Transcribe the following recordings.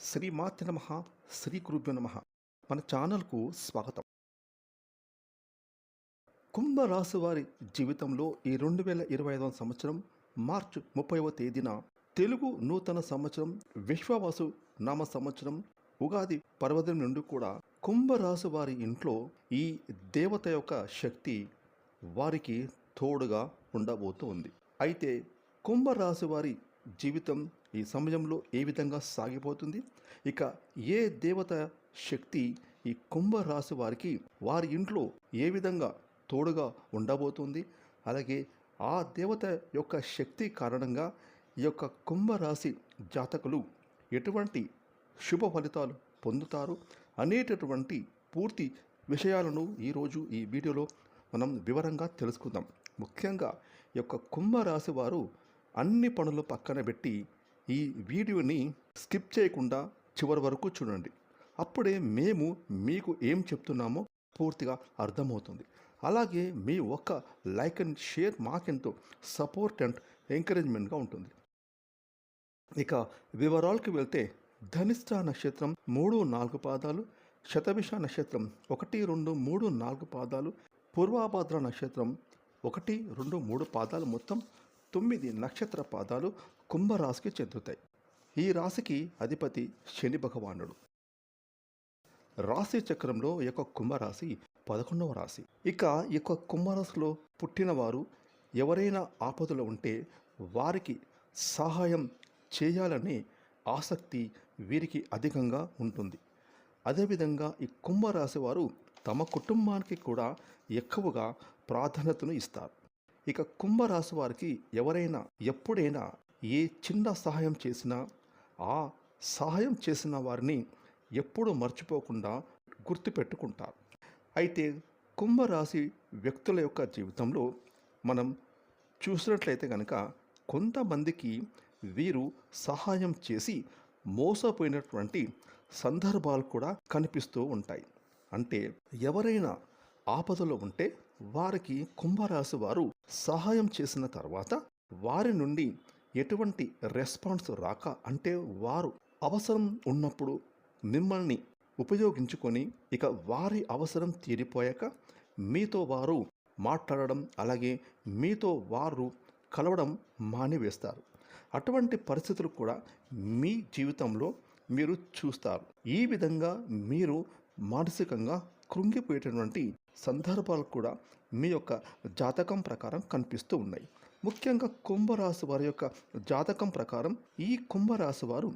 శ్రీమాత నమ శ్రీ గురుభ్యో నమ. మన ఛానల్కు స్వాగతం. కుంభరాశి వారి జీవితంలో ఈ రెండు వేల ఇరవై ఐదవ సంవత్సరం మార్చి ముప్పైవ తేదీన తెలుగు నూతన సంవత్సరం విశ్వవాసు నామ సంవత్సరం ఉగాది పర్వదినం నుండి కూడా కుంభరాశి వారి ఇంట్లో ఈ దేవత యొక్క శక్తి వారికి తోడుగా ఉండబోతూ ఉంది అయితే కుంభరాశి వారి జీవితం ఈ సమయంలో ఏ విధంగా సాగిపోతుంది? ఇక ఏ దేవత శక్తి ఈ కుంభరాశి వారికి వారి ఇంట్లో ఏ విధంగా తోడుగా ఉండబోతుంది? అలాగే ఆ దేవత యొక్క శక్తి కారణంగా ఈ యొక్క కుంభరాశి జాతకులు ఎటువంటి శుభ ఫలితాలు పొందుతారు? అనేటటువంటి పూర్తి విషయాలను ఈరోజు ఈ వీడియోలో మనం వివరంగా తెలుసుకుందాం. ముఖ్యంగా ఈ యొక్క కుంభరాశి వారు అన్ని పనులు పక్కన పెట్టి ఈ వీడియోని స్కిప్ చేయకుండా చివరి వరకు చూడండి. అప్పుడే మేము మీకు ఏం చెప్తున్నామో పూర్తిగా అర్థమవుతుంది. అలాగే మీ ఒక్క లైక్ అండ్ షేర్ మాకెంతో సపోర్ట్ అండ్ ఎంకరేజ్మెంట్గా ఉంటుంది. ఇక వివరాలకు వెళ్తే ధనిష్ట నక్షత్రం మూడు నాలుగు పాదాలు శతభిష నక్షత్రం ఒకటి రెండు మూడు నాలుగు పాదాలు పూర్వాభాద్ర నక్షత్రం ఒకటి రెండు మూడు పాదాలు మొత్తం తొమ్మిది నక్షత్ర పాదాలు కుంభరాశికి చెందుతాయి. ఈ రాశికి అధిపతి శని భగవానుడు. రాశి చక్రంలో ఈ యొక్క కుంభరాశి పదకొండవ రాశి. ఇక ఈ యొక్క కుంభరాశిలో పుట్టినవారు ఎవరైనా ఆపదలో ఉంటే వారికి సహాయం చేయాలనే ఆసక్తి వీరికి అధికంగా ఉంటుంది. అదేవిధంగా ఈ కుంభరాశి వారు తమ కుటుంబానికి కూడా ఎక్కువగా ప్రాధాన్యతను ఇస్తారు. ఇక కుంభరాశి వారికి ఎవరైనా ఎప్పుడైనా ఏ చిన్న సహాయం చేసినా ఆ సహాయం చేసిన వారిని ఎప్పుడూ మర్చిపోకుండా గుర్తుపెట్టుకుంటారు. అయితే కుంభరాశి వ్యక్తుల యొక్క జీవితంలో మనం చూసినట్లయితే కనుక కొంతమందికి వీరు సహాయం చేసి మోసపోయినటువంటి సందర్భాలు కూడా కనిపిస్తూ ఉంటాయి. అంటే ఎవరైనా ఆపదలో ఉంటే వారికి కుంభరాశి వారు సహాయం చేసిన తర్వాత వారి నుండి ఎటువంటి రెస్పాన్స్ రాక అంటే వారు అవసరం ఉన్నప్పుడు మిమ్మల్ని ఉపయోగించుకొని ఇక వారి అవసరం తీరిపోయాక మీతో వారు మాట్లాడడం అలాగే మీతో వారు కలవడం మానివేస్తారు. అటువంటి పరిస్థితులు కూడా మీ జీవితంలో మీరు చూస్తారు. ఈ విధంగా మీరు మానసికంగా కృంగిపోయేటటువంటి సందర్భాలు కూడా మీ యొక్క జాతకం ప్రకారం కనిపిస్తూ ఉన్నాయి. ముఖ్యంగా కుంభరాశి వారి యొక్క జాతకం ప్రకారం ఈ కుంభరాశి వారు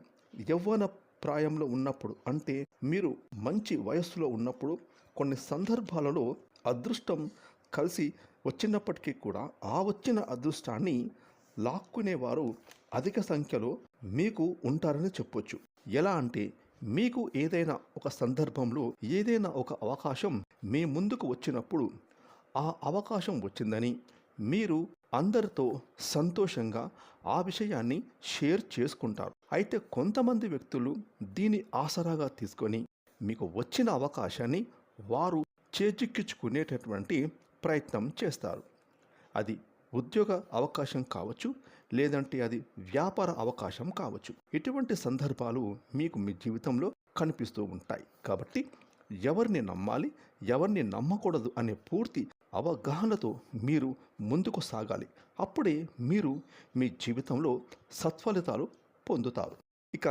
యవ్వన ప్రాయంలో ఉన్నప్పుడు అంటే మీరు మంచి వయస్సులో ఉన్నప్పుడు కొన్ని సందర్భాలలో అదృష్టం కలిసి వచ్చినప్పటికీ కూడా ఆ వచ్చిన అదృష్టాన్ని లాక్కునేవారు అధిక సంఖ్యలో మీకు ఉంటారని చెప్పొచ్చు. ఎలా అంటే మీకు ఏదైనా ఒక సందర్భంలో ఏదైనా ఒక అవకాశం మీ ముందుకు వచ్చినప్పుడు ఆ అవకాశం వచ్చిందని మీరు అందరితో సంతోషంగా ఆ విషయాన్ని షేర్ చేసుకుంటారు. అయితే కొంతమంది వ్యక్తులు దీని ఆసరాగా తీసుకొని మీకు వచ్చిన అవకాశాన్ని వారు చేజిక్కించుకునేటటువంటి ప్రయత్నం చేస్తారు. అది ఉద్యోగ అవకాశం కావచ్చు లేదంటే అది వ్యాపార అవకాశం కావచ్చు. ఇటువంటి సందర్భాలు మీకు మీ జీవితంలో కనిపిస్తూ ఉంటాయి. కాబట్టి ఎవరిని నమ్మాలి ఎవరిని నమ్మకూడదు అనే పూర్తి అవగాహనతో మీరు ముందుకు సాగాలి. అప్పుడే మీరు మీ జీవితంలో సత్ఫలితాలు పొందుతారు. ఇక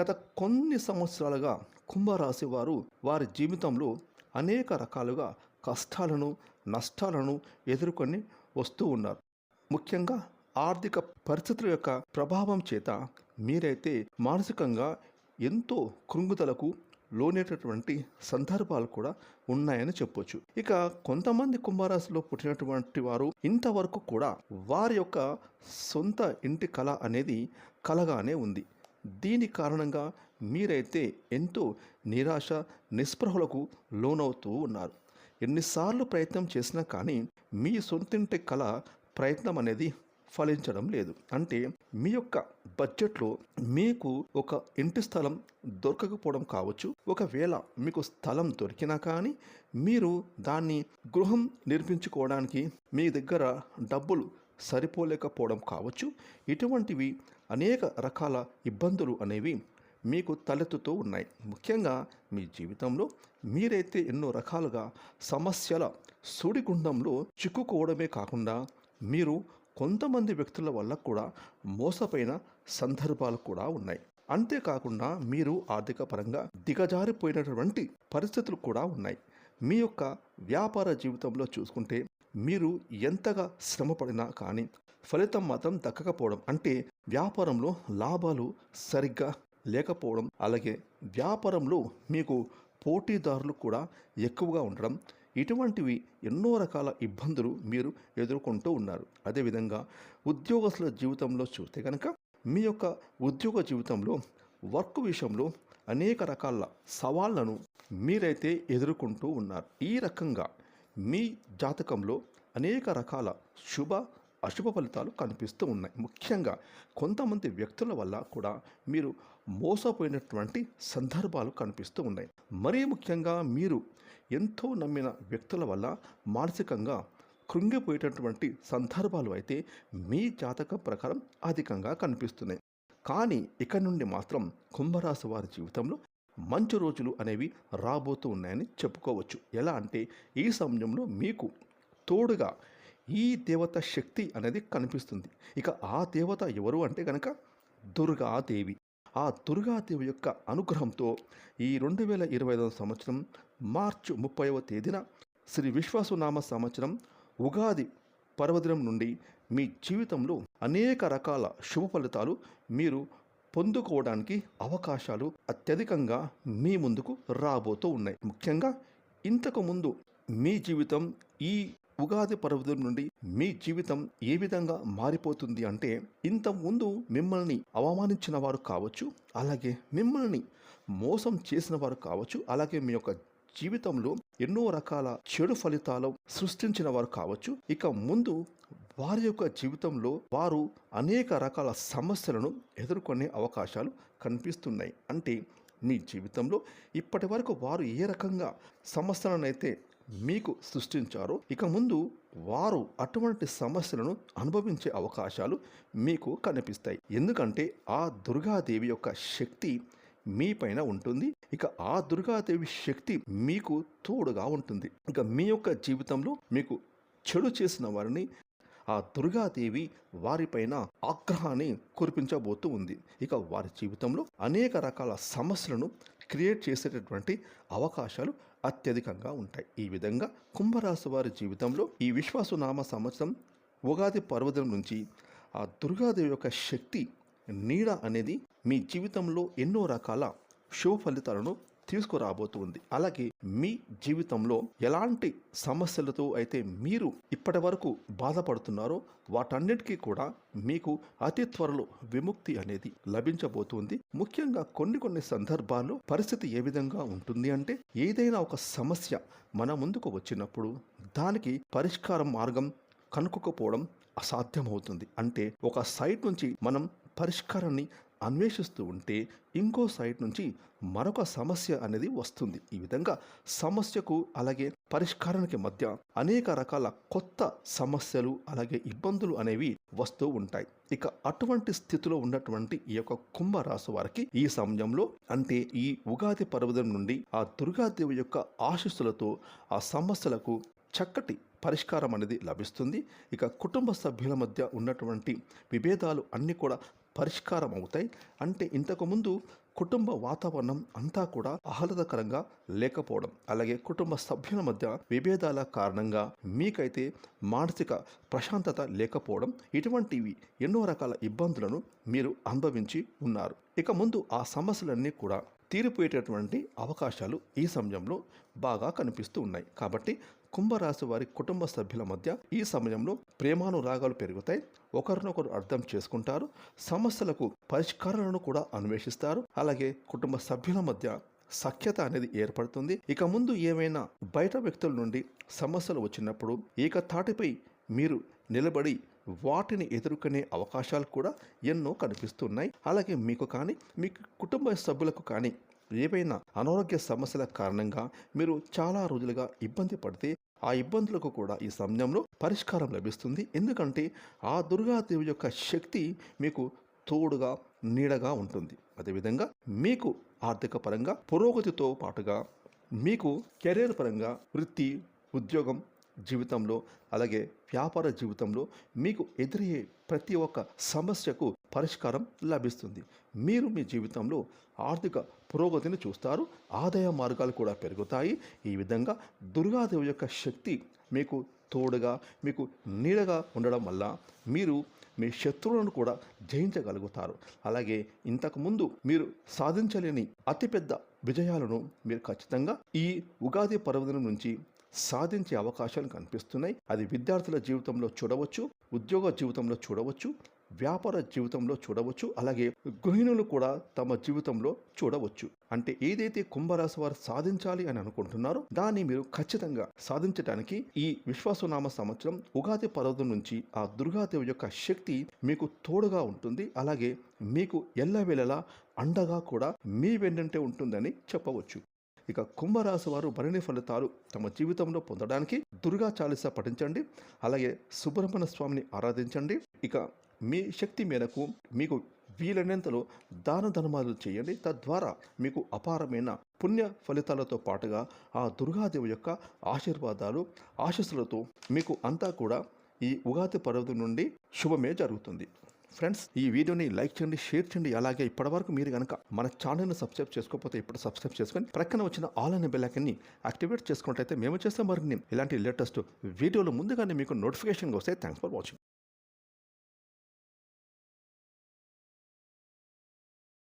గత కొన్ని సంవత్సరాలుగా కుంభరాశి వారు వారి జీవితంలో అనేక రకాలుగా కష్టాలను నష్టాలను ఎదుర్కొని వస్తూ ఉన్నారు. ముఖ్యంగా ఆర్థిక పరిస్థితుల యొక్క ప్రభావం చేత మీరైతే మానసికంగా ఎంతో కృంగుదలకు లోనేటటువంటి సందర్భాలు కూడా ఉన్నాయని చెప్పొచ్చు. ఇక కొంతమంది కుంభరాశిలో పుట్టినటువంటి వారు ఇంతవరకు కూడా వారి యొక్క సొంత ఇంటి కళ అనేది కలగానే ఉంది. దీని కారణంగా మీరైతే ఎంతో నిరాశ నిస్పృహలకు లోనవుతూ ఉన్నారు. ఎన్నిసార్లు ప్రయత్నం చేసినా కానీ మీ సొంతింటి కళ ప్రయత్నం అనేది ఫలించడం లేదు. అంటే మీ యొక్క బడ్జెట్లో మీకు ఒక ఇంటి స్థలం దొరకకపోవడం కావచ్చు. ఒకవేళ మీకు స్థలం దొరికినా కానీ మీరు దాన్ని గృహం నిర్మించుకోవడానికి మీ దగ్గర డబ్బులు సరిపోలేకపోవడం కావచ్చు. ఇటువంటివి అనేక రకాల ఇబ్బందులు అనేవి మీకు తలెత్తుతూ ఉన్నాయి. ముఖ్యంగా మీ జీవితంలో మీరైతే ఎన్నో రకాలుగా సమస్యల సుడిగుండంలో చిక్కుకోవడమే కాకుండా మీరు కొంతమంది వ్యక్తుల వల్ల కూడా మోసపోయిన సందర్భాలు కూడా ఉన్నాయి. అంతేకాకుండా మీరు ఆర్థిక పరంగా దిగజారిపోయినటువంటి పరిస్థితులు కూడా ఉన్నాయి. మీ యొక్క వ్యాపార జీవితంలో చూసుకుంటే మీరు ఎంతగా శ్రమపడినా కానీ ఫలితం మాత్రం దక్కకపోవడం అంటే వ్యాపారంలో లాభాలు సరిగ్గా లేకపోవడం అలాగే వ్యాపారంలో మీకు పోటీదారులు కూడా ఎక్కువగా ఉండడం ఇటువంటివి ఎన్నో రకాల ఇబ్బందులు మీరు ఎదుర్కొంటూ ఉన్నారు. అదేవిధంగా ఉద్యోగస్తుల జీవితంలో చూస్తే కనుక మీ యొక్క ఉద్యోగ జీవితంలో వర్క్ విషయంలో అనేక రకాల సవాళ్ళను మీరైతే ఎదుర్కొంటూ ఉన్నారు. ఈ రకంగా మీ జాతకంలో అనేక రకాల శుభ అశుభ ఫలితాలు కనిపిస్తూ ఉన్నాయి. ముఖ్యంగా కొంతమంది వ్యక్తుల వల్ల కూడా మీరు మోసపోయినటువంటి సందర్భాలు కనిపిస్తూ ఉన్నాయి. మరీ ముఖ్యంగా మీరు ఎంతో నమ్మిన వ్యక్తుల వల్ల మానసికంగా కృంగిపోయేటటువంటి సందర్భాలు అయితే మీ జాతకం ప్రకారం అధికంగా కనిపిస్తున్నాయి. కానీ ఇక నుండి మాత్రం కుంభరాశి వారి జీవితంలో మంచి రోజులు అనేవి రాబోతూ ఉన్నాయని చెప్పుకోవచ్చు. ఎలా అంటే ఈ సమయంలో మీకు తోడుగా ఈ దేవత శక్తి అనేది కనిపిస్తుంది. ఇక ఆ దేవత ఎవరు అంటే కనుక దుర్గాదేవి. ఆ దుర్గాదేవి యొక్క అనుగ్రహంతో ఈ రెండు వేల ఇరవై ఐదవ సంవత్సరం మార్చి ముప్పైవ తేదీన శ్రీ విశ్వాసునామ సంవత్సరం ఉగాది పర్వదినం నుండి మీ జీవితంలో అనేక రకాల శుభ ఫలితాలు మీరు పొందుకోవడానికి అవకాశాలు అత్యధికంగా మీ ముందుకు రాబోతూ ఉన్నాయి. ముఖ్యంగా ఇంతకుముందు మీ జీవితం ఈ ఉగాది పర్వదినం నుండి మీ జీవితం ఏ విధంగా మారిపోతుంది అంటే ఇంత ముందు మిమ్మల్ని అవమానించిన వారు కావచ్చు అలాగే మిమ్మల్ని మోసం చేసిన వారు కావచ్చు అలాగే మీ యొక్క జీవితంలో ఎన్నో రకాల చెడు ఫలితాలు సృష్టించిన వారు కావచ్చు. ఇక ముందు వారి యొక్క జీవితంలో వారు అనేక రకాల సమస్యలను ఎదుర్కొనే అవకాశాలు కనిపిస్తున్నాయి. అంటే మీ జీవితంలో ఇప్పటి వరకు వారు ఏ రకంగా సమస్యలనైతే మీకు సృష్టించారో ఇక ముందు వారు అటువంటి సమస్యలను అనుభవించే అవకాశాలు మీకు కనిపిస్తాయి. ఎందుకంటే ఆ దుర్గాదేవి యొక్క శక్తి మీ పైన ఉంటుంది. ఇక ఆ దుర్గాదేవి శక్తి మీకు తోడుగా ఉంటుంది. ఇక మీ యొక్క జీవితంలో మీకు చెడు చేసిన వారిని ఆ దుర్గాదేవి వారిపైన ఆగ్రహాన్ని కురిపించబోతూ ఉంది. ఇక వారి జీవితంలో అనేక రకాల సమస్యలను క్రియేట్ చేసేటటువంటి అవకాశాలు అత్యధికంగా ఉంటాయి. ఈ విధంగా కుంభరాశి వారి జీవితంలో ఈ విశ్వాసనామ సంవత్సరం ఉగాది పర్వదినం నుంచి ఆ దుర్గాదేవి యొక్క శక్తి నీడ అనేది మీ జీవితంలో ఎన్నో రకాల శుభ ఫలితాలను తీసుకురాబోతుంది. అలాగే మీ జీవితంలో ఎలాంటి సమస్యలతో అయితే మీరు ఇప్పటి వరకు బాధపడుతున్నారో వాటన్నిటికీ కూడా మీకు అతి త్వరలో విముక్తి అనేది లభించబోతుంది. ముఖ్యంగా కొన్ని కొన్ని సందర్భాల్లో పరిస్థితి ఏ విధంగా ఉంటుంది అంటే ఏదైనా ఒక సమస్య మన ముందుకు వచ్చినప్పుడు దానికి పరిష్కారం మార్గం కనుక్కోకపోవడం అసాధ్యమవుతుంది. అంటే ఒక సైట్ నుంచి మనం పరిష్కారాన్ని అన్వేషిస్తూ ఉంటే ఇంకో సైట్ నుంచి మరొక సమస్య అనేది వస్తుంది. ఈ విధంగా సమస్యకు అలాగే పరిష్కారానికి మధ్య అనేక రకాల కొత్త సమస్యలు అలాగే ఇబ్బందులు అనేవి వస్తూ ఉంటాయి. ఇక అటువంటి స్థితిలో ఉన్నటువంటి ఈ యొక్క కుంభరాశి వారికి ఈ సమయంలో అంటే ఈ ఉగాది పర్వదం నుండి ఆ దుర్గాదేవి యొక్క ఆశీస్సులతో ఆ సమస్యలకు చక్కటి పరిష్కారం అనేది లభిస్తుంది. ఇక కుటుంబ సభ్యుల మధ్య ఉన్నటువంటి విభేదాలు అన్నీ కూడా పరిష్కారం అవుతాయి అంటే ఇంతకుముందు కుటుంబ వాతావరణం అంతా కూడా ఆహ్లాదకరంగా లేకపోవడం అలాగే కుటుంబ సభ్యుల మధ్య విభేదాల కారణంగా మీకైతే మానసిక ప్రశాంతత లేకపోవడం ఇటువంటివి ఎన్నో రకాల ఇబ్బందులను మీరు అనుభవించి ఉన్నారు. ఇక ముందు ఆ సమస్యలన్నీ కూడా తీరిపోయేటటువంటి అవకాశాలు ఈ సమయంలో బాగా కనిపిస్తూ ఉన్నాయి. కాబట్టి కుంభరాశి వారి కుటుంబ సభ్యుల మధ్య ఈ సమయంలో ప్రేమానురాగాలు పెరుగుతాయి. ఒకరినొకరు అర్థం చేసుకుంటారు. సమస్యలకు పరిష్కారాలను కూడా అన్వేషిస్తారు. అలాగే కుటుంబ సభ్యుల మధ్య సఖ్యత అనేది ఏర్పడుతుంది. ఇక ముందు ఏమైనా బయట వ్యక్తుల నుండి సమస్యలు వచ్చినప్పుడు ఏకతాటిపై మీరు నిలబడి వాటిని ఎదుర్కొనే అవకాశాలు కూడా ఎన్నో కనిపిస్తున్నాయి. అలాగే మీకు కానీ మీ కుటుంబ సభ్యులకు కానీ ఏవైనా అనారోగ్య సమస్యల కారణంగా మీరు చాలా రోజులుగా ఇబ్బంది పడితే ఆ ఇబ్బందులకు కూడా ఈ సమయంలో పరిష్కారం లభిస్తుంది. ఎందుకంటే ఆ దుర్గాదేవి యొక్క శక్తి మీకు తోడుగా నీడగా ఉంటుంది. అదేవిధంగా మీకు ఆర్థిక పరంగా పురోగతితో పాటుగా మీకు కెరీర్ పరంగా వృత్తి ఉద్యోగం జీవితంలో అలాగే వ్యాపార జీవితంలో మీకు ఎదురయ్యే ప్రతి ఒక్క సమస్యకు పరిష్కారం లభిస్తుంది. మీరు మీ జీవితంలో ఆర్థిక పురోగతిని చూస్తారు. ఆదాయ మార్గాలు కూడా పెరుగుతాయి. ఈ విధంగా దుర్గాదేవి యొక్క శక్తి మీకు తోడుగా మీకు నీడగా ఉండడం వల్ల మీరు మీ శత్రువులను కూడా జయించగలుగుతారు. అలాగే ఇంతకుముందు మీరు సాధించలేని అతిపెద్ద విజయాలను మీరు ఖచ్చితంగా ఈ ఉగాది పర్వదినం నుంచి సాధించే అవకాశాలు కనిపిస్తున్నాయి. అది విద్యార్థుల జీవితంలో చూడవచ్చు ఉద్యోగ జీవితంలో చూడవచ్చు వ్యాపార జీవితంలో చూడవచ్చు. అలాగే గృహిణులు కూడా తమ జీవితంలో చూడవచ్చు. అంటే ఏదైతే కుంభరాశి వారు సాధించాలి అని అనుకుంటున్నారో దాన్ని మీరు ఖచ్చితంగా సాధించడానికి ఈ విశ్వాసనామ సంవత్సరం ఉగాది పర్వతం నుంచి ఆ దుర్గాదేవి యొక్క శక్తి మీకు తోడుగా ఉంటుంది. అలాగే మీకు ఎల్లవేళలా అండగా కూడా మీ వెన్నంటే ఉంటుందని చెప్పవచ్చు. ఇక కుంభరాశి వారు భరణి ఫలితాలు తమ జీవితంలో పొందడానికి దుర్గా చాలీసా పఠించండి. అలాగే సుబ్రహ్మణ్య స్వామిని ఆరాధించండి. ఇక మీ శక్తి మేరకు మీకు వీలైనంతలో దాన ధర్మాలు చేయండి. తద్వారా మీకు అపారమైన పుణ్య ఫలితాలతో పాటుగా ఆ దుర్గాదేవి యొక్క ఆశీర్వాదాలు ఆశస్సులతో మీకు అంతా కూడా ఈ ఉగాది పర్వతం నుండి శుభమే జరుగుతుంది. ఫ్రెండ్స్ ఈ వీడియోని లైక్ చేయండి షేర్ చేయండి. అలాగే ఇప్పటివరకు మీరు కనుక మన ఛానల్ని సబ్స్క్రైబ్ చేసుకోకపోతే ఇప్పుడు సబ్స్క్రైబ్ చేసుకొని ప్రక్కన వచ్చిన ఆల్ అనే యాక్టివేట్ చేసుకున్నట్టయితే మేము చేస్తే మరిన్ని ఇలాంటి లేటెస్ట్ వీడియోలు ముందుగానే మీకు నోటిఫికేషన్ వస్తే థ్యాంక్స్ ఫర్ వాచింగ్